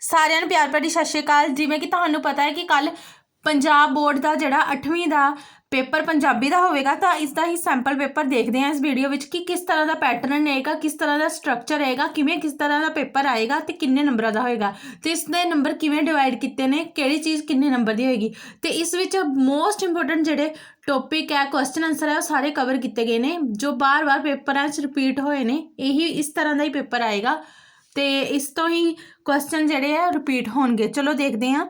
ਸਾਰਿਆਂ ਨੂੰ ਪਿਆਰ ਭਰੀ ਸਤਿ ਸ਼੍ਰੀ ਅਕਾਲ। ਜਿਵੇਂ ਕਿ ਤੁਹਾਨੂੰ ਪਤਾ ਹੈ ਕਿ ਕੱਲ ਪੰਜਾਬ ਬੋਰਡ ਦਾ ਜਿਹੜਾ 8ਵੀਂ ਦਾ ਪੇਪਰ ਪੰਜਾਬੀ ਦਾ ਹੋਵੇਗਾ, ਤਾਂ ਇਸ ਦਾ ਹੀ ਸੈਂਪਲ ਪੇਪਰ ਦੇਖਦੇ ਹਾਂ ਇਸ ਵੀਡੀਓ ਵਿੱਚ ਕਿ ਕਿਸ ਤਰ੍ਹਾਂ ਦਾ ਪੈਟਰਨ ਰਹੇਗਾ, ਕਿਸ ਤਰ੍ਹਾਂ ਦਾ ਸਟਰਕਚਰ ਰਹੇਗਾ, ਕਿਵੇਂ ਕਿਸ ਤਰ੍ਹਾਂ ਦਾ ਪੇਪਰ ਆਏਗਾ ਤੇ ਕਿੰਨੇ ਨੰਬਰਾਂ ਦਾ ਹੋਏਗਾ। ਤੇ ਇਸ ਦੇ ਨੰਬਰ ਕਿਵੇਂ ਡਿਵਾਈਡ ਕੀਤੇ ਨੇ, ਕਿਹੜੀ ਚੀਜ਼ ਕਿੰਨੇ ਨੰਬਰ ਦੀ ਹੋਏਗੀ। ਤੇ ਇਸ ਵਿੱਚ ਮੋਸਟ ਇੰਪੋਰਟੈਂਟ ਜਿਹੜੇ ਟੌਪਿਕ ਹੈ ਕੁਐਸਚਨ ਆਨਸਰ ਹੈ, ਉਹ ਸਾਰੇ ਕਵਰ ਕੀਤੇ ਗਏ ਨੇ, ਜੋ ਬਾਰ-ਬਾਰ ਪੇਪਰਾਂ 'ਚ ਰਿਪੀਟ ਹੋਏ ਨੇ, ਇਹੀ ਇਸ ਤਰ੍ਹਾਂ ਦਾ ਹੀ ਪੇਪਰ ਆਏਗਾ। ਤੇ ਇਸ ਤੋਂ ਹੀ ਕੁਐਸਚਨ ਜਿਹੜੇ ਆ ਰਿਪੀਟ ਹੋਣਗੇ। ਚਲੋ ਦੇਖਦੇ ਹਾਂ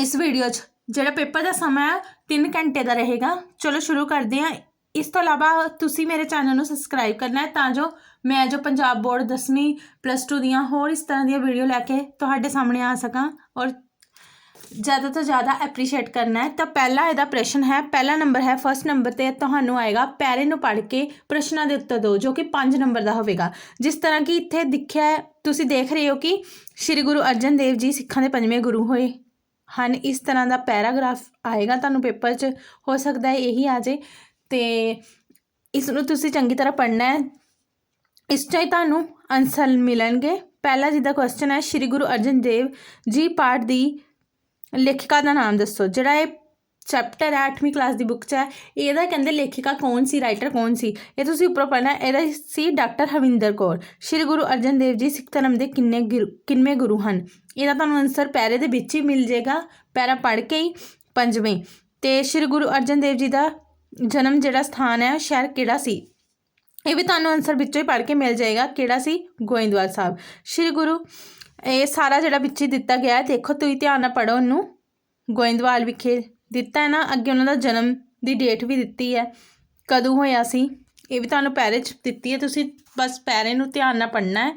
ਇਸ ਵੀਡੀਓ 'ਚ। ਜਿਹੜਾ ਪੇਪਰ ਦਾ ਸਮਾਂ ਹੈ 3 ਘੰਟੇ ਦਾ ਰਹੇਗਾ। ਚਲੋ ਸ਼ੁਰੂ ਕਰਦੇ ਹਾਂ। ਇਸ ਤੋਂ ਇਲਾਵਾ ਤੁਸੀਂ ਮੇਰੇ ਚੈਨਲ ਨੂੰ ਸਬਸਕ੍ਰਾਈਬ ਕਰਨਾ ਹੈ, ਤਾਂ ਜੋ ਮੈਂ ਜੋ ਪੰਜਾਬ ਬੋਰਡ 10ਵੀਂ ਪਲੱਸ 2 ਦੀਆਂ ਹੋਰ ਇਸ ਤਰ੍ਹਾਂ ਦੀਆਂ ਵੀਡੀਓ ਲੈ ਕੇ ਤੁਹਾਡੇ ਸਾਹਮਣੇ ਆ ਸਕਾਂ ਔਰ ਜ਼ਿਆਦਾ ਤੋਂ ਜ਼ਿਆਦਾ ਐਪਰੀਸ਼ੀਏਟ ਕਰਨਾ ਹੈ ਤਾਂ ਪਹਿਲਾ ਇਹਦਾ ਪ੍ਰਸ਼ਨ ਹੈ ਪਹਿਲਾ ਨੰਬਰ ਹੈ ਫਰਸਟ ਨੰਬਰ ਤੇ ਤੁਹਾਨੂੰ ਆਏਗਾ ਪੈਰੇ ਨੂੰ ਪੜ੍ਹ ਕੇ ਪ੍ਰਸ਼ਨਾਂ ਦੇ ਉੱਤਰ ਦਿਓ ਜੋ ਕਿ 5 ਨੰਬਰ ਦਾ ਹੋਵੇਗਾ ਜਿਸ ਤਰ੍ਹਾਂ ਕਿ ਇੱਥੇ ਦਿਖਿਆ ਤੁਸੀਂ ਦੇਖ ਰਹੇ ਹੋ ਕਿ ਸ੍ਰੀ ਗੁਰੂ ਅਰਜਨ ਦੇਵ ਜੀ ਸਿੱਖਾਂ ਦੇ ਪੰਜਵੇਂ ਗੁਰੂ ਹੋਏ ਹਨ ਇਸ ਤਰ੍ਹਾਂ ਦਾ ਪੈਰਾਗ੍ਰਾਫ ਆਏਗਾ ਤੁਹਾਨੂੰ ਪੇਪਰ 'ਚ ਹੋ ਸਕਦਾ ਹੈ ਇਹੀ ਆ ਜੇ ਤੇ ਇਸ ਨੂੰ ਤੁਸੀਂ ਚੰਗੀ ਤਰ੍ਹਾਂ ਪੜ੍ਹਨਾ ਹੈ ਇਸ 'ਚ ਤੁਹਾਨੂੰ ਆਨਸਰ ਮਿਲਣਗੇ ਪਹਿਲਾ ਜਿਹਦਾ ਕੁਐਸਚਨ ਹੈ ਸ੍ਰੀ ਗੁਰੂ ਅਰਜਨ ਦੇਵ ਜੀ ਪਾਠ ਦੀ ਲੇਖਿਕਾ ਦਾ ਨਾਮ ਦੱਸੋ, ਜਿਹੜਾ ਇਹ ਚੈਪਟਰ ਹੈ 8ਵੀਂ ਕਲਾਸ ਦੀ ਬੁੱਕ 'ਚ ਹੈ, ਇਹਦਾ ਕਹਿੰਦੇ ਲੇਖਿਕਾ ਕੌਣ ਸੀ ਰਾਈਟਰ ਕੌਣ ਸੀ? ਇਹ ਤੁਸੀਂ ਉੱਪਰੋਂ ਪੜ੍ਹਨਾ, ਇਹਦਾ ਸੀ ਡਾਕਟਰ ਹਵਿੰਦਰ ਕੌਰ। ਸ਼੍ਰੀ ਗੁਰੂ ਅਰਜਨ ਦੇਵ ਜੀ ਸਿੱਖ ਧਰਮ ਦੇ ਕਿੰਨੇ ਗੁਰੂ- ਕਿੰਨਵੇਂ ਗੁਰੂ ਹਨ? ਇਹਦਾ ਤੁਹਾਨੂੰ ਆਨਸਰ ਪੈਰੇ ਦੇ ਵਿੱਚ ਹੀ ਮਿਲ ਜਾਏਗਾ ਪੈਰਾ ਪੜ੍ਹ ਕੇ ਹੀ ਪੰਜਵੇਂ। ਤੇ ਸ਼੍ਰੀ ਗੁਰੂ ਅਰਜਨ ਦੇਵ ਜੀ ਦਾ ਜਨਮ ਜਿਹੜਾ ਸਥਾਨ ਹੈ ਸ਼ਹਿਰ ਕਿਹੜਾ ਸੀ? ਇਹ ਵੀ ਤੁਹਾਨੂੰ ਆਨਸਰ ਵਿੱਚੋਂ ਹੀ ਪੜ੍ਹ ਕੇ ਮਿਲ ਜਾਏਗਾ, ਕਿਹੜਾ ਸੀ? ਗੋਇੰਦਵਾਲ ਸਾਹਿਬ। ਸ਼੍ਰੀ ਗੁਰੂ ਇਹ ਸਾਰਾ ਜਿਹੜਾ ਵਿੱਚ ਹੀ ਦਿੱਤਾ ਗਿਆ ਹੈ, ਦੇਖੋ ਤੁਸੀਂ ਧਿਆਨ ਨਾਲ ਪੜ੍ਹੋ ਉਹਨੂੰ। ਗੋਇੰਦਵਾਲ ਵਿਖੇ ਦਿੱਤਾ ਹੈ ਨਾ, ਅੱਗੇ ਉਹਨਾਂ ਦਾ ਜਨਮ ਦੀ ਡੇਟ ਵੀ ਦਿੱਤੀ ਹੈ। ਕਦੋਂ ਹੋਇਆ ਸੀ? ਇਹ ਵੀ ਤੁਹਾਨੂੰ ਪੈਰੇ 'ਚ ਦਿੱਤੀ ਹੈ, ਤੁਸੀਂ ਬਸ ਪੈਰੇ ਨੂੰ ਧਿਆਨ ਨਾਲ ਪੜ੍ਹਨਾ ਹੈ।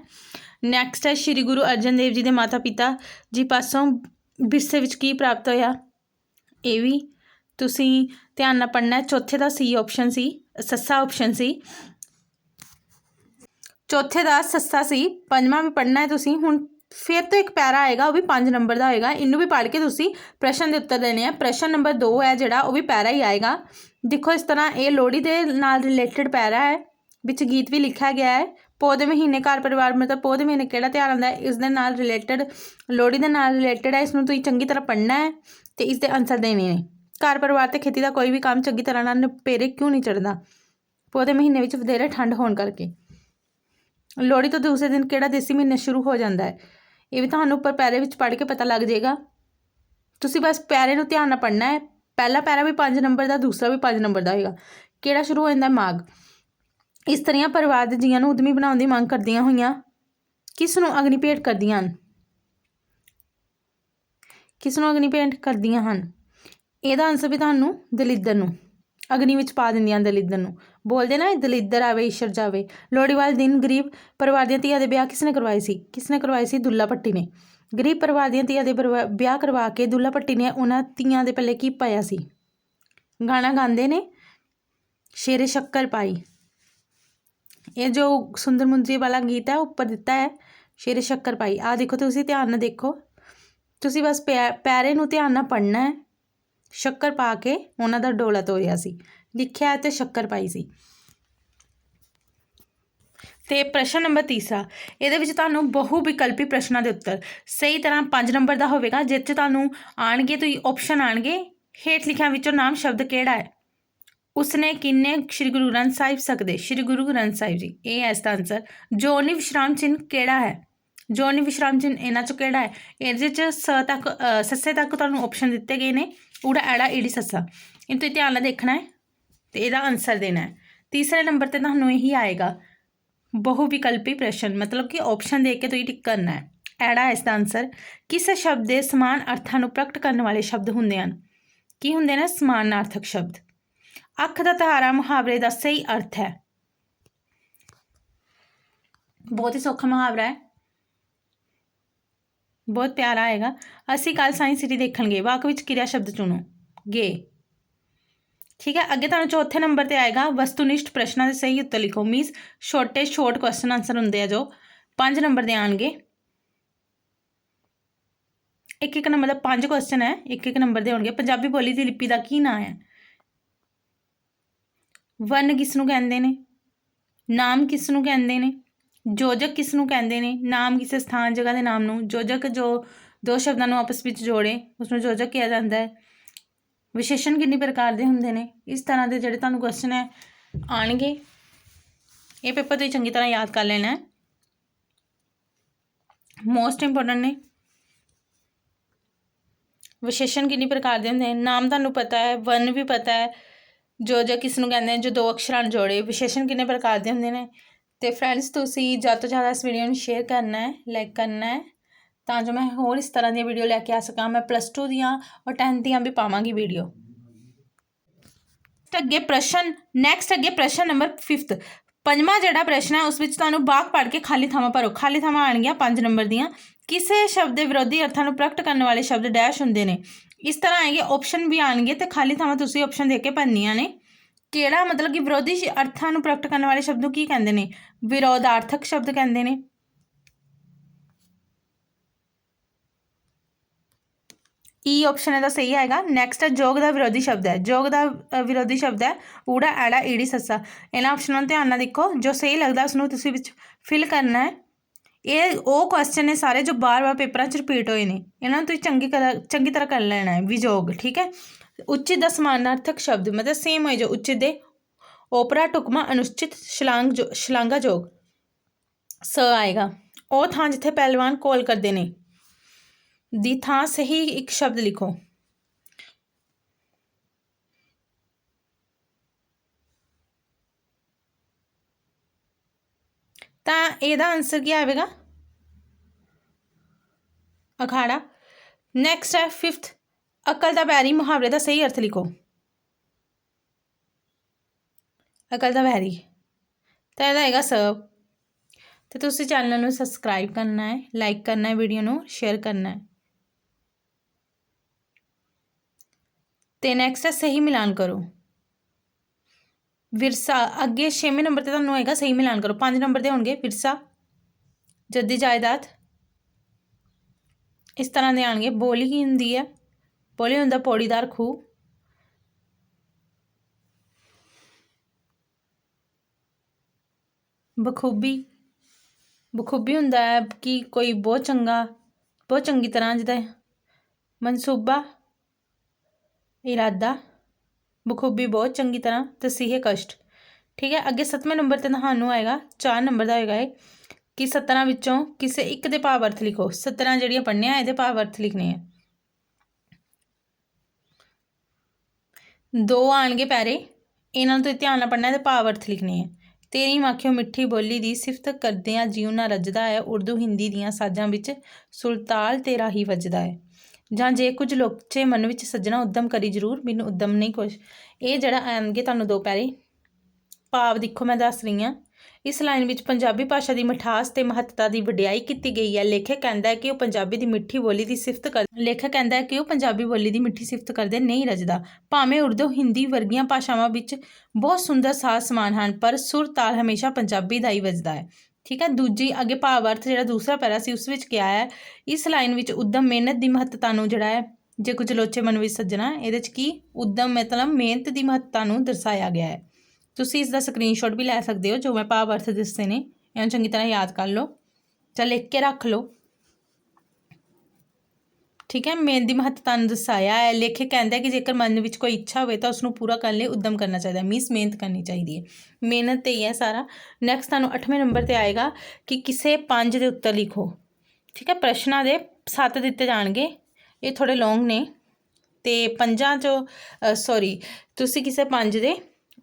ਨੈਕਸਟ ਹੈ ਸ਼੍ਰੀ ਗੁਰੂ ਅਰਜਨ ਦੇਵ ਜੀ ਦੇ ਮਾਤਾ ਪਿਤਾ ਜੀ ਪਾਸੋਂ ਵਿਰਸੇ ਵਿੱਚ ਕੀ ਪ੍ਰਾਪਤ ਹੋਇਆ? ਇਹ ਵੀ ਤੁਸੀਂ ਧਿਆਨ ਨਾਲ ਪੜ੍ਹਨਾ ਚੌਥੇ ਦਾ ਸੀ ਆਪਸ਼ਨ ਸੀ, ਸੱਸਾ ਆਪਸ਼ਨ ਸੀ। ਚੌਥੇ ਦਾ ਸੱਸਾ ਸੀ, ਪੰਜਵਾਂ ਵੀ ਪੜ੍ਹਨਾ ਹੈ ਤੁਸੀਂ। ਹੁਣ ਫਿਰ ਤੋਂ ਇੱਕ ਪੈਰਾ ਆਏਗਾ, ਉਹ ਵੀ 5 ਨੰਬਰ ਦਾ ਹੋਏਗਾ। ਇਹਨੂੰ ਵੀ ਪੜ੍ਹ ਕੇ ਤੁਸੀਂ ਪ੍ਰਸ਼ਨ ਦੇ ਉੱਤਰ ਦੇਣੇ ਆ। ਪ੍ਰਸ਼ਨ ਨੰਬਰ 2 ਹੈ ਜਿਹੜਾ, ਉਹ ਵੀ ਪੈਰਾ ਹੀ ਆਏਗਾ। ਦੇਖੋ ਇਸ ਤਰ੍ਹਾਂ ਇਹ ਲੋਹੜੀ ਦੇ ਨਾਲ ਰਿਲੇਟਡ ਪੈਰਾ ਹੈ। ਵਿੱਚ ਗੀਤ ਵੀ ਲਿਖਿਆ ਗਿਆ ਹੈ। ਪੋਹ ਦੇ ਮਹੀਨੇ ਘਰ ਪਰਿਵਾਰ, ਮਤਲਬ ਪੋਹ ਦੇ ਮਹੀਨੇ ਕਿਹੜਾ ਤਿਉਹਾਰ ਆਉਂਦਾ ਹੈ, ਇਸ ਦੇ ਨਾਲ ਰਿਲੇਟਡ ਲੋਹੜੀ ਦੇ ਨਾਲ ਰਿਲੇਟਡ ਹੈ। ਇਸ ਨੂੰ ਤੁਸੀਂ ਚੰਗੀ ਤਰ੍ਹਾਂ ਪੜ੍ਹਨਾ ਹੈ ਤੇ ਇਸ ਦੇ ਆਨਸਰ ਦੇਣੇ ਨੇ। ਘਰ ਪਰਿਵਾਰ ਤੇ ਖੇਤੀ ਦਾ ਕੋਈ ਵੀ ਕੰਮ ਚੰਗੀ ਤਰ੍ਹਾਂ ਨਾਲ ਨਿਪੇਰੇ ਕਿਉਂ ਨਹੀਂ ਚੜਦਾ ਪੋਹ ਦੇ ਮਹੀਨੇ ਵਿੱਚ ਵਧੇਰੇ ਠੰਡ ਹੋਣ ਕਰਕੇ। ਲੋਹੜੀ ਤੋਂ ਦੂਸਰੇ ਦਿਨ ਕਿਹੜਾ ਦੇਸੀ ਮਹੀਨਾ ਸ਼ੁਰੂ ਹੋ ਜਾਂਦਾ ਹੈ? ਇਹ ਵੀ ਤੁਹਾਨੂੰ ਉੱਪਰ ਪੈਰੇ ਵਿੱਚ ਪੜ੍ਹ ਕੇ ਪਤਾ ਲੱਗ ਜਾਏਗਾ। ਤੁਸੀਂ ਬਸ ਪੈਰੇ ਨੂੰ ਧਿਆਨ ਨਾਲ ਪੜ੍ਹਨਾ ਹੈ। ਪਹਿਲਾ ਪੈਰਾ ਵੀ 5 ਨੰਬਰ ਦਾ, ਦੂਸਰਾ ਵੀ 5 ਨੰਬਰ ਦਾ ਹੋਏਗਾ। ਕਿਹੜਾ ਸ਼ੁਰੂ ਹੋ ਜਾਂਦਾ? ਹੈ? ਮਾਘ ਇਸਤਰੀਆਂ ਪਰਿਵਾਰ ਦੇ ਜੀਆਂ ਨੂੰ ਉਦਮੀ ਬਣਾਉਣ ਦੀ ਮੰਗ ਕਰਦੀਆਂ ਹੋਈਆਂ। ਕਿਸ ਨੂੰ ਅਗਨੀ ਭੇਟ ਕਰਦੀਆਂ ਹਨ? ਕਿਸ ਨੂੰ ਅਗਨੀ ਭੇਟ ਕਰਦੀਆਂ ਹਨ? ਇਹਦਾ ਆਨਸਰ ਵੀ ਤੁਹਾਨੂੰ ਦਲਿੱਦਰ ਨੂੰ। ਅਗਨੀ ਵਿੱਚ ਪਾ ਦਿੰਦੀਆਂ ਦਲਿੱਦਰ ਨੂੰ। ਬੋਲਦੇ ਨਾ, ਇਹ ਦਲਿੱਦਰ ਆਵੇ, ਈਸ਼ਰ ਜਾਵੇ। ਲੋਹੜੀ ਵਾਲੇ ਦਿਨ ਗਰੀਬ ਪਰਿਵਾਰ ਦੀਆਂ ਧੀਆਂ ਦੇ ਵਿਆਹ ਕਿਸ ਨੇ ਕਰਵਾਏ ਸੀ? ਕਿਸ ਨੇ ਕਰਵਾਏ ਸੀ? ਦੁੱਲਾ ਭੱਟੀ ਨੇ। ਗਰੀਬ ਪਰਿਵਾਰ ਦੀਆਂ ਧੀਆਂ ਦੇ ਪਰਿਵਾ- ਵਿਆਹ ਕਰਵਾ ਕੇ ਦੁੱਲਾ ਭੱਟੀ ਨੇ ਉਹਨਾਂ ਧੀਆਂ ਦੇ ਪੱਲੇ ਕੀ ਪਾਇਆ ਸੀ? ਗਾਣਾ ਗਾਉਂਦੇ ਨੇ, ਸ਼ੇਰੇ ਸ਼ੱਕਰ ਪਾਈ। ਇਹ ਜੋ ਸੁੰਦਰ ਮੁੰਦਰੀ ਵਾਲਾ ਗੀਤ ਹੈ ਉੱਪਰ ਦਿੱਤਾ ਹੈ, ਸ਼ੇਰੇ ਸ਼ੱਕਰ ਪਾਈ। ਆ ਦੇਖੋ ਤੁਸੀਂ ਧਿਆਨ ਨਾਲ ਦੇਖੋ। ਤੁਸੀਂ ਬਸ ਪੈ- ਪੈਰੇ ਨੂੰ ਧਿਆਨ ਨਾਲ ਪੜ੍ਹਨਾ ਹੈ। ਸ਼ੱਕਰ ਪਾ ਕੇ ਉਹਨਾਂ ਦਾ ਡੋਲਾ ਤੋਰਿਆ ਸੀ। ਲਿਖਿਆ ਹੈ ਤੇ ਸ਼ੱਕਰ ਪਾਈ ਸੀ। ਤੇ ਪ੍ਰਸ਼ਨ ਨੰਬਰ ਤੀਸਰਾ, ਇਹਦੇ ਵਿੱਚ ਤੁਹਾਨੂੰ ਬਹੁ ਵਿਕਲਪੀ ਪ੍ਰਸ਼ਨਾਂ ਦੇ ਉੱਤਰ। ਸਹੀ ਤਰ੍ਹਾਂ 5 ਨੰਬਰ ਦਾ ਹੋਵੇਗਾ, ਜਿਸ 'ਚ ਤੁਹਾਨੂੰ ਆਣਗੇ ਤੁਸੀਂ ਆਪਸ਼ਨ ਆਣਗੇ ਹੇਠ ਲਿਖਿਆਂ ਵਿੱਚੋਂ ਨਾਮ, ਸ਼ਬਦ ਕਿਹੜਾ ਹੈ? ਉਸਨੇ ਕਿੰਨੇ ਸ਼੍ਰੀ ਗੁਰੂ ਗ੍ਰੰਥ ਸਾਹਿਬ ਸਕਦੇ? ਸ਼੍ਰੀ ਗੁਰੂ ਗ੍ਰੰਥ ਸਾਹਿਬ ਜੀ, ਇਹ ਹੈ ਇਸ ਦਾ ਆਨਸਰ ਜੋਨੀ ਵਿਸ਼ਰਾਮ ਚਿੰਨ੍ਹ ਕਿਹੜਾ ਹੈ? ਜੋਨੀ ਵਿਸ਼ਰਾਮ ਚਿੰਨ੍ਹ ਇਹਨਾਂ ਚੋਂ ਕਿਹੜਾ ਹੈ? ਇਹਦੇ 'ਚ ਸ ਤੱਕ ਸੱਸੇ ਤੱਕ ਤੁਹਾਨੂੰ ਆਪਸ਼ਨ ਦਿੱਤੇ ਗਏ ਨੇ। ਊੜਾ, ਐੜਾ, ਈੜੀ, ਸੱਸਾ। ਇਹ ਤੁਸੀਂ ਧਿਆਨ ਨਾਲ ਦੇਖਣਾ ਹੈ ਤੇ ਇਹਦਾ ਆਨਸਰ ਦੇਣਾ ਹੈ। ਤੀਸਰੇ ਨੰਬਰ ਤੇ ਤੁਹਾਨੂੰ ਇਹੀ ਆਏਗਾ ਬਹੁ ਵਿਕਲਪੀ ਪ੍ਰਸ਼ਨ। ਮਤਲਬ ਕਿ ਆਪਸ਼ਨ ਦੇ ਕੇ ਤੁਸੀਂ ਟਿਕ ਕਰਨਾ ਹੈ। ਐੜਾ ਇਸ ਦਾ ਆਨਸਰ ਕਿਸ ਸ਼ਬਦ ਦੇ ਸਮਾਨ ਅਰਥਾਂ ਨੂੰ ਪ੍ਰਗਟ ਕਰਨ ਵਾਲੇ ਸ਼ਬਦ ਹੁੰਦੇ ਹਨ? ਕੀ ਹੁੰਦੇ ਨੇ? ਸਮਾਨਾਰਥਕ ਸ਼ਬਦ। ਅੱਖ ਦਾ ਤਾਰਾ ਮੁਹਾਵਰੇ ਦਾ ਸਹੀ ਅਰਥ ਹੈ। ਬਹੁਤ ਹੀ ਸੌਖਾ ਮੁਹਾਵਰਾ ਹੈ। ਬਹੁਤ ਪਿਆਰਾ ਆਏਗਾ। ਅਸੀਂ ਕੱਲ ਸਾਇੰਸ ਸਿਟੀ ਦੇਖਣਗੇ। ਵਾਕ ਵਿੱਚ ਕਿਰਿਆ ਸ਼ਬਦ ਚੁਣੋ। ਗੇ। ਠੀਕ ਹੈ? ਅੱਗੇ ਤੁਹਾਨੂੰ ਚੌਥੇ ਨੰਬਰ ਤੇ ਆਏਗਾ। ਵਸਤੂਨਿਸ਼ਟ ਪ੍ਰਸ਼ਨਾਂ ਦੇ ਸਹੀ ਉੱਤਰ ਲਿਖੋ। ਮੀਨਸ ਛੋਟੇ ਸ਼ੋਰਟ ਕੁਐਸਚਨ ਆਨਸਰ ਹੁੰਦੇ ਆ ਜੋ। 5 ਨੰਬਰ ਦੇ ਆਣਗੇ ਇੱਕ ਇੱਕ ਨੰਬਰ ਦਾ ਪੰਜ ਕੁਐਸਚਨ ਹੈ। ਇੱਕ ਇੱਕ ਨੰਬਰ ਦੇ ਹੋਣਗੇ। ਪੰਜਾਬੀ ਬੋਲੀ ਦੀ ਲਿਪੀ ਦਾ ਕੀ ਨਾਮ ਹੈ? ਵਰਨ ਕਿਸ ਨੂੰ ਕਹਿੰਦੇ ਨੇ? ਨਾਮ ਕਿਸ ਨੂੰ ਕਹਿੰਦੇ ਨੇ? ਯੋਜਕ ਕਿਸ ਨੂੰ ਕਹਿੰਦੇ ਨੇ? ਨਾਮ ਕਿਸੇ ਸਥਾਨ, ਜਗ੍ਹਾ ਦੇ ਨਾਮ ਨੂੰ। ਯੋਜਕ ਜੋ ਦੋ ਸ਼ਬਦਾਂ ਨੂੰ ਆਪਸ ਵਿੱਚ ਜੋੜੇ ਉਸ ਨੂੰ ਯੋਜਕ ਕਿਹਾ ਜਾਂਦਾ ਹੈ। ਵਿਸ਼ੇਸ਼ਣ ਕਿੰਨੀ ਪ੍ਰਕਾਰ ਦੇ ਹੁੰਦੇ ਨੇ? ਇਸ ਤਰ੍ਹਾਂ ਦੇ ਜਿਹੜੇ ਤੁਹਾਨੂੰ ਕੁਐਸਚਨ ਹੈ ਆਣਗੇ ਇਹ ਪੇਪਰ ਤੁਸੀਂ ਚੰਗੀ ਤਰ੍ਹਾਂ ਯਾਦ ਕਰ ਲੈਣਾ ਹੈ। ਮੋਸਟ ਇੰਪੋਰਟੈਂਟ ਨੇ। ਵਿਸ਼ੇਸ਼ਣ ਕਿੰਨੀ ਪ੍ਰਕਾਰ ਦੇ ਹੁੰਦੇ ਨੇ? ਨਾਮ ਤੁਹਾਨੂੰ ਪਤਾ ਹੈ ਵਨ ਵੀ ਪਤਾ ਹੈ। ਜੋ ਜੋ ਕਿਸ ਨੂੰ ਕਹਿੰਦੇ ਨੇ? ਜੋ ਦੋ ਅਕਸ਼ਰਾਂ ਨੂੰ ਜੋੜੇ। ਵਿਸ਼ੇਸ਼ਣ ਕਿੰਨੇ ਪ੍ਰਕਾਰ ਦੇ ਹੁੰਦੇ ਨੇ? ਤੇ ਫਰੈਂਡਸ ਤੁਸੀਂ ਜ਼ਿਆਦਾ ਤੋਂ ਜ਼ਿਆਦਾ ਇਸ ਵੀਡੀਓ ਨੂੰ ਸ਼ੇਅਰ ਕਰਨਾ ਹੈ ਲਾਈਕ ਕਰਨਾ ਹੈ, ਤਾਂ ਜੋ ਮੈਂ ਹੋਰ ਇਸ ਤਰ੍ਹਾਂ ਦੀਆਂ ਵੀਡੀਓ ਲੈ ਕੇ ਆ ਸਕਾਂ, ਮੈਂ ਪਲੱਸ 2 ਦੀਆਂ ਔਰ 10th ਦੀਆਂ ਵੀ ਪਾਵਾਂਗੀ ਵੀਡੀਓ ਅੱਗੇ ਪ੍ਰਸ਼ਨ ਨੈਕਸਟ ਅੱਗੇ ਪ੍ਰਸ਼ਨ ਨੰਬਰ 5th ਪੰਜਵਾਂ ਜਿਹੜਾ ਪ੍ਰਸ਼ਨ ਹੈ, ਉਸ ਵਿੱਚ ਤੁਹਾਨੂੰ ਬਾਕ ਪੜ੍ਹ ਕੇ ਖਾਲੀ ਥਾਵਾਂ ਭਰੋ। ਖਾਲੀ ਥਾਵਾਂ ਆਣਗੀਆਂ 5 ਨੰਬਰ ਦੀਆਂ। ਕਿਸੇ ਸ਼ਬਦ ਦੇ ਵਿਰੋਧੀ ਅਰਥਾਂ ਨੂੰ ਪ੍ਰਗਟ ਕਰਨ ਵਾਲੇ ਸ਼ਬਦ ਡੈਸ਼ ਹੁੰਦੇ ਨੇ। ਇਸ ਤਰ੍ਹਾਂ ਆਏਗੇ ਆਪਸ਼ਨ ਵੀ ਆਣਗੇ ਤੇ ਖਾਲੀ ਥਾਵਾਂ ਤੁਸੀਂ ਆਪਸ਼ਨ ਦੇ ਕੇ ਭਰਨੀਆਂ ਨੇ। ਕਿਹੜਾ ਮਤਲਬ ਕਿ ਵਿਰੋਧੀ ਅਰਥਾਂ ਨੂੰ ਪ੍ਰਗਟ ਕਰਨ ਵਾਲੇ ਸ਼ਬਦ ਨੂੰ ਕੀ ਕਹਿੰਦੇ ਨੇ? ਵਿਰੋਧਾਰਥਕ ਸ਼ਬਦ ਕਹਿੰਦੇ ਨੇ। ਈ ਆਪਸ਼ਨ ਇਹਦਾ ਸਹੀ ਆਏਗਾ ਨੈਕਸਟ ਹੈ, ਜੋਗ ਦਾ ਵਿਰੋਧੀ ਸ਼ਬਦ ਹੈ। ਜੋਗ ਦਾ ਵਿਰੋਧੀ ਸ਼ਬਦ ਹੈ, ਊੜਾ, ਐੜਾ, ਈੜੀ, ਸੱਸਾ। ਇਹਨਾਂ ਆਪਸ਼ਨਾਂ ਨੂੰ ਧਿਆਨ ਨਾਲ ਦੇਖੋ। ਜੋ ਸਹੀ ਲੱਗਦਾ ਉਸ ਨੂੰ ਤੁਸੀਂ ਵਿੱਚ ਫਿਲ ਕਰਨਾ ਹੈ। ਇਹ, ਉਹ ਕੁਐਸਚਨ ਨੇ ਸਾਰੇ ਜੋ ਬਾਰ-ਬਾਰ ਪੇਪਰਾਂ 'ਚ ਰਿਪੀਟ ਹੋਏ ਨੇ। ਇਹਨਾਂ ਨੂੰ ਤੁਸੀਂ ਚੰਗੀ ਚੰਗੀ ਤਰ੍ਹਾਂ ਕਰ ਲੈਣਾ ਹੈ। ਵਿਜੋਗ, ਠੀਕ ਹੈ? ਉਚਿਤ ਦਾ ਸਮਾਨਾਰਥਕ ਸ਼ਬਦ ਮਤਲਬ ਸੇਮ ਹੋਏ ਜੋ ਉਚਿਤ ਦੇ ਓਪਰਾ ਟੁਕਮਾ ਅਨੁਸ਼ਚਿਤ ਸ਼ਲਾਂਗ ਜੋ- ਸ਼ਲਾਂਘਾ ਜੋਗ। ਸ ਆਏਗਾ। ਉਹ ਥਾਂ ਜਿੱਥੇ ਪਹਿਲਵਾਨ ਕੋਲ ਕਰਦੇ ਨੇ। ਦੀ ਥਾਂ ਸਹੀ ਇੱਕ ਸ਼ਬਦ ਲਿਖੋ। ਤਾਂ ਇਹਦਾ ਆਨਸਰ ਕੀ ਆਵੇਗਾ? ਅਖਾੜਾ। ਨੈਕਸਟ ਹੈ 5th ਅਕਲ ਦਾ ਬੈਰੀ ਮੁਹਾਵਰੇ ਦਾ ਸਹੀ ਅਰਥ ਲਿਖੋ। ਅਕਲ ਦਾ ਬੈਰੀ ਤਾਂ ਇਹਦਾ ਹੈਗਾ ਸਰਵ ਤੇ ਤੁਸੀਂ ਚੈਨਲ ਨੂੰ ਸਬਸਕ੍ਰਾਈਬ ਕਰਨਾ ਹੈ, ਲਾਈਕ ਕਰਨਾ ਹੈ, ਵੀਡੀਓ ਨੂੰ ਸ਼ੇਅਰ ਕਰਨਾ ਹੈ। ਤੇ ਨੈਕਸਟ ਹੈ, ਸਹੀ ਮਿਲਾਨ ਕਰੋ। ਵਿਰਸਾ, ਅੱਗੇ 6ਵੇਂ ਨੰਬਰ ਤੇ ਤੁਹਾਨੂੰ ਹੋਏਗਾ ਸਹੀ ਮਿਲਾਨ ਕਰੋ। 5 ਨੰਬਰ ਤੇ ਹੋਣਗੇ ਵਿਰਸਾ, ਜੱਦੀ ਜਾਇਦਾਦ। ਇਸ ਤਰ੍ਹਾਂ ਦੇ ਆਣਗੇ ਬੋਲੀ ਕੀ ਹੁੰਦੀ ਹੈ? ਬੋਲੀ ਹੁੰਦਾ ਪੌੜੀਦਾਰ ਖੂਹ ਬਖੂਬੀ ਬਖੂਬੀ ਹੁੰਦਾ ਹੈ ਕਿ ਕੋਈ ਬਹੁਤ ਚੰਗਾ, ਬਹੁਤ ਚੰਗੀ ਤਰ੍ਹਾਂ ਜਿਹਦਾ ਮਨਸੂਬਾ, ਇਰਾਦਾ, ਬਖੂਬੀ ਬਹੁਤ ਚੰਗੀ ਤਰ੍ਹਾਂ ਤਸੀਹੇ ਕਸ਼ਟ। ਠੀਕ ਹੈ, ਅੱਗੇ 7ਵੇਂ ਨੰਬਰ ਤੇ ਤੁਹਾਨੂੰ ਆਏਗਾ 4 ਨੰਬਰ ਦਾ ਹੋਏਗਾ ਇਹ, ਕਿ 17 ਵਿੱਚੋਂ ਕਿਸੇ ਇੱਕ ਦੇ ਭਾਵ ਅਰਥ ਲਿਖੋ। 17 ਜਿਹੜੀਆਂ ਪੜ੍ਹਨੀਆਂ, ਇਹਦੇ ਭਾਵ ਅਰਥ ਲਿਖਣੇ ਆ। ਦੋ ਆਣਗੇ ਪੈਰੇ। ਇਹਨਾਂ ਨੂੰ ਤੁਸੀਂ ਧਿਆਨ ਨਾਲ ਪੜ੍ਹਨਾ ਤੇ ਭਾਵ ਅਰਥ ਲਿਖਣੇ ਹੈ ਤੇਰੀ ਮਾਖਿਓ ਮਿੱਠੀ ਬੋਲੀ ਦੀ ਸਿਫਤ ਕਰਦਿਆਂ ਜੀਉ ਨਾ ਰੱਜਦਾ ਹੈ। ਉਰਦੂ, ਹਿੰਦੀ ਦੀਆਂ ਸਾਜ਼ਾਂ ਵਿੱਚ ਸੁਲਤਾਲ ਤੇਰਾ ਹੀ ਵੱਜਦਾ ਹੈ। ਜਾਂ ਜੇ ਕੁਝ ਲੋਕਚੇ ਮਨ ਵਿੱਚ ਸੱਜਣਾ ਉਦਮ ਕਰੀ, ਜ਼ਰੂਰ ਮੈਨੂੰ ਉਦਮ ਨਹੀਂ ਕੁਛ ਇਹ ਜਿਹੜਾ ਆਣਗੇ ਤੁਹਾਨੂੰ ਦੋ ਪੈਰੇ। ਭਾਵ ਦੇਖੋ, ਮੈਂ ਦੱਸ ਰਹੀ ਹਾਂ। ਇਸ ਲਾਈਨ ਵਿੱਚ ਪੰਜਾਬੀ ਭਾਸ਼ਾ ਦੀ ਮਿਠਾਸ ਤੇ ਮਹੱਤਤਾ ਦੀ ਵਡਿਆਈ ਕੀਤੀ ਗਈ ਹੈ। ਲੇਖਕ ਕਹਿੰਦਾ ਹੈ ਕਿ ਉਹ ਪੰਜਾਬੀ ਦੀ ਮਿੱਠੀ ਬੋਲੀ ਦੀ ਸਿਫਤ ਕਰ ਲੇਖਕ ਕਹਿੰਦਾ ਹੈ ਕਿ ਉਹ ਪੰਜਾਬੀ ਬੋਲੀ ਦੀ ਮਿੱਠੀ ਸਿਫਤ ਕਰਦੇ ਨਹੀਂ ਰਜਦਾ। ਭਾਵੇਂ ਉਰਦੂ, ਹਿੰਦੀ ਵਰਗੀਆਂ ਭਾਸ਼ਾਵਾਂ ਵਿੱਚ ਬਹੁਤ ਸੁੰਦਰ ਸਾਜ਼ ਸਮਾਨ ਹਨ, ਪਰ ਸੁਰ ਤਾਲ ਹਮੇਸ਼ਾ ਪੰਜਾਬੀ ਦਾ ਹੀ ਵੱਜਦਾ ਹੈ। ਠੀਕ ਹੈ, ਦੂਜੀ ਅੱਗੇ ਭਾਵ ਅਰਥ ਜਿਹੜਾ ਦੂਸਰਾ ਪੈਰਾ ਸੀ, ਉਸ ਵਿੱਚ ਕਿਹਾ ਹੈ, ਇਸ ਲਾਈਨ ਵਿੱਚ ਉਦਮ ਮਿਹਨਤ ਦੀ ਮਹੱਤਤਾ ਨੂੰ ਜਿਹੜਾ ਹੈ, ਜੇ ਕੁਝ ਲੋਚੇ ਮਨ ਵਿੱਚ ਸੱਜਣਾ, ਇਹਦੇ ਚ ਕੀ? ਉਦਮ ਮਤਲਬ ਮਿਹਨਤ ਦੀ ਮਹੱਤਤਾ ਨੂੰ ਦਰਸਾਇਆ ਗਿਆ ਹੈ। ਤੁਸੀਂ ਇਸ ਦਾ ਸਕਰੀਨਸ਼ਾਟ ਵੀ ਲੈ ਸਕਦੇ ਹੋ, ਜੋ ਮੈਂ ਭਾਵ ਅਰਥ ਦੱਸੇ ਨੇ। ਇਹਨੂੰ ਚੰਗੀ ਤਰ੍ਹਾਂ ਯਾਦ ਕਰ ਲਓ। ਜਾਂ ਲਿਖ ਕੇ ਰੱਖ ਲਓ। ਠੀਕ ਹੈ ਮਿਹਨਤ ਦੀ ਮਹੱਤਤਾ ਨੂੰ ਦਰਸਾਇਆ ਹੈ। ਲੇਖਕ ਕਹਿੰਦਾ ਕਿ ਜੇਕਰ ਮਨ ਵਿੱਚ ਕੋਈ ਇੱਛਾ ਹੋਵੇ ਤਾਂ ਉਸ ਨੂੰ ਪੂਰਾ ਕਰਨ ਲਈ ਉਦਮ ਕਰਨਾ ਚਾਹੀਦਾ ਮੀਨਸ ਮਿਹਨਤ ਕਰਨੀ ਚਾਹੀਦੀ ਹੈ। ਮਿਹਨਤ ਤੇ ਹੀ ਹੈ ਸਾਰਾ। ਨੈਕਸਟ ਤੁਹਾਨੂੰ 8ਵੇਂ ਨੰਬਰ ਤੇ ਆਏਗਾ ਕਿ ਕਿਸੇ ਪੰਜ ਦੇ ਉੱਤਰ ਲਿਖੋ। ਠੀਕ ਹੈ, ਪ੍ਰਸ਼ਨਾਂ ਦੇ ਸੱਤ ਦਿੱਤੇ ਜਾਣਗੇ। ਇਹ ਥੋੜੇ ਲੌਂਗ ਨੇ। ਤੇ ਪੰਜਾਂ ਚੋਂ ਸੌਰੀ ਤੁਸੀਂ ਕਿਸੇ ਪੰਜ ਦੇ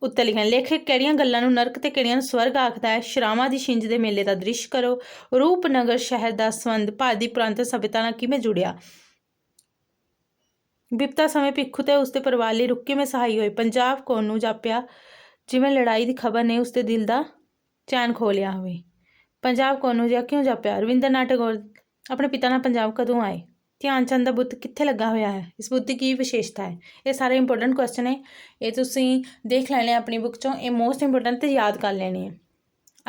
ਉੱਤੇ ਲਿਖਿਆ, ਲੇਖਕ ਕਿਹੜੀਆਂ ਗੱਲਾਂ ਨੂੰ ਨਰਕ ਤੇ ਕਿਹੜੀਆਂ ਨੂੰ ਸਵਰਗ ਆਖਦਾ ਹੈ? ਸ਼ਰਾਵਾਂ ਦੀ ਛਿੰਜ ਦੇ ਮੇਲੇ ਦਾ ਦ੍ਰਿਸ਼ ਕਰੋ। ਰੂਪਨਗਰ ਸ਼ਹਿਰ ਦਾ ਸੰਬੰਧ ਭਾਰਤੀ ਦੀ ਪੁਰਾਤਨ ਨਾਲ ਕਿਵੇਂ ਜੁੜਿਆ? ਬਿਪਤਾ ਸਮੇਂ ਭਿੱਖੂ ਤੇ ਉਸਦੇ ਪਰਿਵਾਰ ਲਈ ਰੁੱਕ ਕਿਵੇਂ ਸਹਾਈ ਹੋਏ। ਪੰਜਾਬ ਕੌਣ ਨੂੰ ਜਾਪਿਆ? ਜਿਵੇਂ ਲੜਾਈ ਦੀ ਖਬਰ ਨੇ, ਉਸਦੇ ਦਿਲ ਦਾ ਚੈਨ ਖੋ ਲਿਆ ਹੋਵੇ। ਪੰਜਾਬ ਕੌਣ ਨੂੰ ਜਿਹਾ ਕਿਉਂ ਜਾਪਿਆ? ਰਵਿੰਦਰ ਟੈਗੋਰ, ਆਪਣੇ ਪਿਤਾ ਨਾਲ ਪੰਜਾਬ ਕਦੋਂ ਆਏ? ਧਿਆਨ ਚੰਦ ਦਾ ਬੁੱਤ ਕਿੱਥੇ ਲੱਗਾ ਹੋਇਆ ਹੈ? ਇਸ ਬੁੱਤ ਦੀ ਕੀ ਵਿਸ਼ੇਸ਼ਤਾ ਹੈ? ਇਹ ਸਾਰੇ ਇੰਪੋਰਟੈਂਟ ਕੁਐਸਚਨ ਹੈ ਇਹ ਤੁਸੀਂ ਦੇਖ ਲੈਣੇ ਆ ਆਪਣੀ ਬੁੱਕ ਚੋਂ। ਇਹ ਮੋਸਟ ਇੰਪੋਰਟੈਂਟ ਤੇ ਯਾਦ ਕਰ ਲੈਣੇ ਹੈ।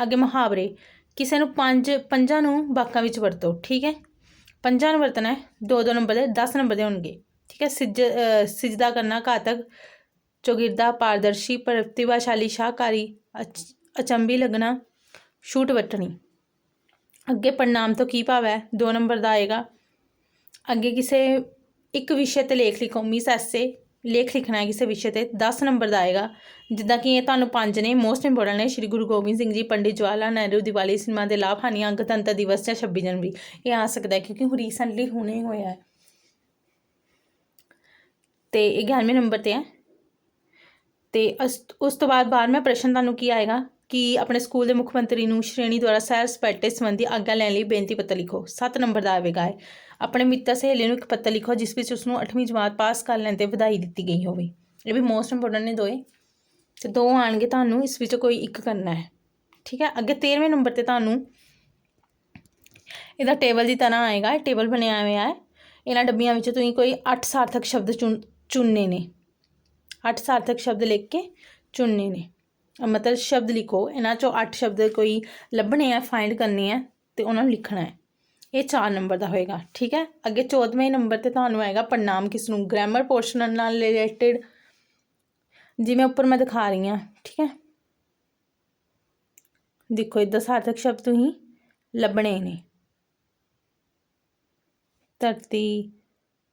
ਅੱਗੇ ਮੁਹਾਵਰੇ। ਕਿਸੇ ਨੂੰ ਪੰਜ ਪੰਜਾਂ ਨੂੰ ਬਾਕਾਂ ਵਿੱਚ ਵਰਤੋ ਠੀਕ ਹੈ? ਪੰਜਾਂ ਨੂੰ ਵਰਤਣਾ ਹੈ ਦੋ ਦੋ ਨੰਬਰ ਦੇ 10 ਨੰਬਰ ਦੇ ਹੋਣਗੇ। ਠੀਕ ਹੈ? ਸਿਜ ਅ, ਸਿਜਦਾ ਕਰਨਾ ਘਾਤਕ ਚੌਗਿਰਦਾ ਪਾਰਦਰਸ਼ੀ ਪ੍ਰਤਿਭਾਸ਼ਾਲੀ ਸ਼ਾਹਕਾਰੀ ਅਚ- ਅਚੰਬੀ ਲੱਗਣਾ ਛੂਟ ਵਟਣੀ। ਅੱਗੇ ਪ੍ਰਣਾਮ ਤੋਂ ਕੀ ਭਾਵ ਹੈ? ਦੋ ਨੰਬਰ ਦਾ ਆਏਗਾ। ਅੱਗੇ ਕਿਸੇ ਇੱਕ ਵਿਸ਼ੇ ਤੇ ਲੇਖ ਲਿਖੋ ਮਿਸ ਐਸੇ ਲੇਖ ਲਿਖਣਾ ਹੈ ਕਿਸੇ ਵਿਸ਼ੇ ਤੇ 10 ਨੰਬਰ ਦਾ ਆਏਗਾ। ਜਿੱਦਾਂ ਕਿ ਇਹ ਤੁਹਾਨੂੰ ਪੰਜ ਨੇ, ਮੋਸਟ ਇੰਪੋਰਟੈਂਟ ਨੇ, ਸ਼੍ਰੀ ਗੁਰੂ ਗੋਬਿੰਦ ਸਿੰਘ ਜੀ, ਪੰਡਿਤ ਜਵਾਹਰ ਲਾਲ ਨਹਿਰੂ, ਦੀਵਾਲੀ ਸਿਨੇਮਾ ਦੇ ਲਾਭ ਹਾਨੀਆਂ ਗਣਤੰਤਰ ਦਿਵਸ ਜਾਂ 26 ਜਨਵਰੀ। ਇਹ ਆ ਸਕਦਾ ਹੈ ਕਿਉਂਕਿ ਹੁਣ ਰੀਸੈਂਟਲੀ ਹੁਣੇ ਹੋਇਆ ਹੈ। ਤੇ ਇਹ 11ਵੇਂ ਨੰਬਰ ਤੇ ਹੈ। ਤੇ ਅਸ- ਉਸ ਤੋਂ ਬਾਅਦ 12ਵਾਂ ਪ੍ਰਸ਼ਨ ਤੁਹਾਨੂੰ ਕੀ ਆਏਗਾ? ਕਿ ਆਪਣੇ ਸਕੂਲ ਦੇ ਮੁੱਖ ਮੰਤਰੀ ਨੂੰ ਸ਼੍ਰੇਣੀ ਦੁਆਰਾ ਸੈਰ ਸਪਾਟੇ ਸੰਬੰਧੀ ਆਗਿਆ ਲੈਣ ਲਈ ਬੇਨਤੀ ਪੱਤਰ ਲਿਖੋ। 7 ਨੰਬਰ ਦਾ ਆਵੇਗਾ ਹੈ ਆਪਣੇ ਮਿੱਤਰ ਸਹੇਲੀ ਨੂੰ ਇੱਕ ਪੱਤਰ ਲਿਖੋ, ਜਿਸ ਵਿੱਚ ਉਸ ਨੂੰ 8ਵੀਂ ਜਮਾਤ ਪਾਸ ਕਰ ਲੈਣ ਤੇ ਵਧਾਈ ਦਿੱਤੀ ਗਈ ਹੋਵੇ। ਇਹ ਵੀ ਮੋਸਟ ਇੰਪੋਰਟੈਂਟ ਨੇ ਦੋਏ। ਤੇ ਦੋ ਆਣਗੇ ਤੁਹਾਨੂੰ, ਇਸ ਵਿੱਚੋਂ ਕੋਈ ਇੱਕ ਕਰਨਾ ਹੈ। ਠੀਕ ਹੈ? ਅੱਗੇ 13ਵੇਂ ਨੰਬਰ ਤੇ ਤੁਹਾਨੂੰ ਇਹਦਾ ਟੇਬਲ ਦੀ ਤਰ੍ਹਾਂ ਆਏਗਾ। ਇਹ ਟੇਬਲ ਬਣਿਆ ਹੋਇਆ ਹੈ। ਇਹਨਾਂ ਡੱਬੀਆਂ ਵਿੱਚੋਂ ਤੁਸੀਂ ਕੋਈ 8 ਸਾਰਥਕ ਸ਼ਬਦ ਚੁਣ, ਚੁਣਨੇ ਨੇ। 8 ਸਾਰਥਕ ਸ਼ਬਦ ਲਿਖ ਕੇ ਚੁਣਨੇ ਨੇ। ਮਤਲਬ ਸ਼ਬਦ ਲਿਖੋ, ਇਹਨਾਂ ਚੋਂ 8 ਸ਼ਬਦ ਕੋਈ ਲੱਭਣੇ ਆ ਫਾਈਂਡ ਕਰਨੇ ਆ ਤੇ ਉਹਨਾਂ ਨੂੰ ਲਿਖਣਾ ਹੈ। ਇਹ 4 ਨੰਬਰ ਦਾ ਹੋਏਗਾ, ਠੀਕ ਹੈ? ਅੱਗੇ 14ਵੇਂ ਨੰਬਰ ਤੇ ਤੁਹਾਨੂੰ ਆਏਗਾ ਪ੍ਰਣਾਮ ਕਿਸ ਨੂੰ ਗ੍ਰਾਮਰ ਪੋਰਸ਼ਨ ਨਾਲ ਰਿਲੇਟਡ ਜਿਵੇਂ ਉੱਪਰ ਮੈਂ ਦਿਖਾ ਰਹੀ ਹਾਂ, ਠੀਕ ਹੈ? ਦੇਖੋ ਇਦਾਂ ਸਾਰਥਕ ਸ਼ਬਦ ਤੁਸੀਂ ਲੱਭਣੇ ਨੇ। ਧਰਤੀ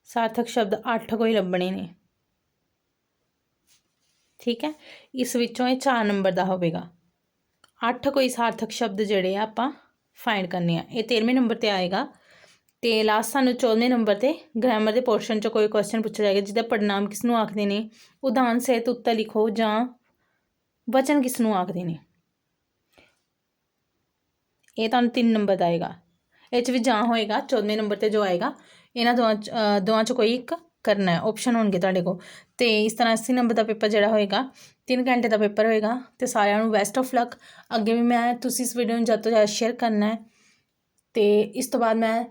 ਸਾਰਥਕ ਸ਼ਬਦ 8 ਕੋਈ ਲੱਭਣੇ ਨੇ। ਠੀਕ ਹੈ? ਇਸ ਵਿੱਚੋਂ ਇਹ 4 ਨੰਬਰ ਦਾ ਹੋਵੇਗਾ। 8 ਕੋਈ ਸਾਰਥਕ ਸ਼ਬਦ ਜਿਹੜੇ ਆ ਆਪਾਂ ਫਾਈਂਡ ਕਰਨੇ ਆ। ਇਹ 13ਵੇਂ ਨੰਬਰ ਤੇ ਆਏਗਾ ਤੇ ਲਾਸਟ ਸਾਨੂੰ 14ਵੇਂ ਨੰਬਰ ਤੇ ਗ੍ਰਾਮਰ ਦੇ ਪੋਰਸ਼ਨ 'ਚ ਕੋਈ ਕੁਐਸਚਨ ਪੁੱਛਿਆ ਜਾਏਗਾ, ਜਿਹਦਾ ਪੜਨਾਮ ਕਿਸ ਨੂੰ ਆਖਦੇ ਨੇ? ਉਦਾਹਰਨ, ਸਹਿਤ, ਉੱਤਰ ਲਿਖੋ ਜਾਂ ਵਚਨ ਕਿਸ ਨੂੰ ਆਖਦੇ ਨੇ? ਇਹ ਤੁਹਾਨੂੰ 3 ਨੰਬਰ ਦਾ ਆਏਗਾ। ਇਹ 'ਚ ਵੀ ਜਾਂ ਹੋਏਗਾ 14ਵੇਂ ਨੰਬਰ ਤੇ ਜੋ ਆਏਗਾ, ਇਹਨਾਂ ਦੋਵਾਂ 'ਚ ਦੋਵਾਂ 'ਚ ਕੋਈ ਇੱਕ ਕਰਨਾ ਹੈ ਆਪਸ਼ਨ ਹੋਣਗੇ ਤੁਹਾਡੇ ਕੋਲ। ਤੇ ਇਸ ਤਰ੍ਹਾਂ 80 ਨੰਬਰ ਦਾ ਪੇਪਰ ਜਿਹੜਾ ਹੋਏਗਾ 3 ਘੰਟੇ ਦਾ ਪੇਪਰ ਹੋਏਗਾ ਤੇ ਸਾਰਿਆਂ ਨੂੰ ਬੈਸਟ ਆਫ ਲੱਕ ਅੱਗੇ ਵੀ ਮੈਂ ਤੁਸੀਂ ਇਸ ਵੀਡੀਓ ਨੂੰ ਜਦ ਤੋਂ ਜ਼ਿਆਦਾ ਸ਼ੇਅਰ ਕਰਨਾ ਹੈ, ਤੇ ਇਸ ਤੋਂ ਬਾਅਦ ਮੈਂ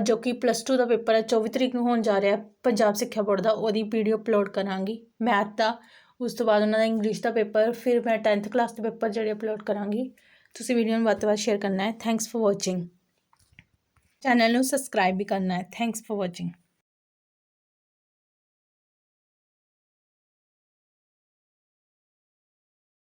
ਜੋ ਕਿ ਪਲੱਸ 2 ਦਾ ਪੇਪਰ ਹੈ 24 ਤਰੀਕ ਨੂੰ ਹੋਣ ਜਾ ਰਿਹਾ ਪੰਜਾਬ ਸਿੱਖਿਆ ਬੋਰਡ ਦਾ, ਉਹਦੀ ਵੀਡੀਓ ਅਪਲੋਡ ਕਰਾਂਗੀ ਮੈਥ ਦਾ। ਉਸ ਤੋਂ ਬਾਅਦ ਉਹਨਾਂ ਦਾ ਇੰਗਲਿਸ਼ ਦਾ ਪੇਪਰ, ਫਿਰ ਮੈਂ 10th ਕਲਾਸ ਦੇ ਪੇਪਰ ਜਿਹੜੇ ਅਪਲੋਡ ਕਰਾਂਗੀ। ਤੁਸੀਂ ਵੀਡੀਓ ਨੂੰ ਵੱਧ ਤੋਂ ਵੱਧ ਸ਼ੇਅਰ ਕਰਨਾ ਹੈ। ਥੈਂਕਸ ਫॉर ਵਾਚਿੰਗ ਚੈਨਲ ਨੂੰ ਸਬਸਕ੍ਰਾਈਬ ਵੀ ਕਰਨਾ ਹੈ। Thanks for watching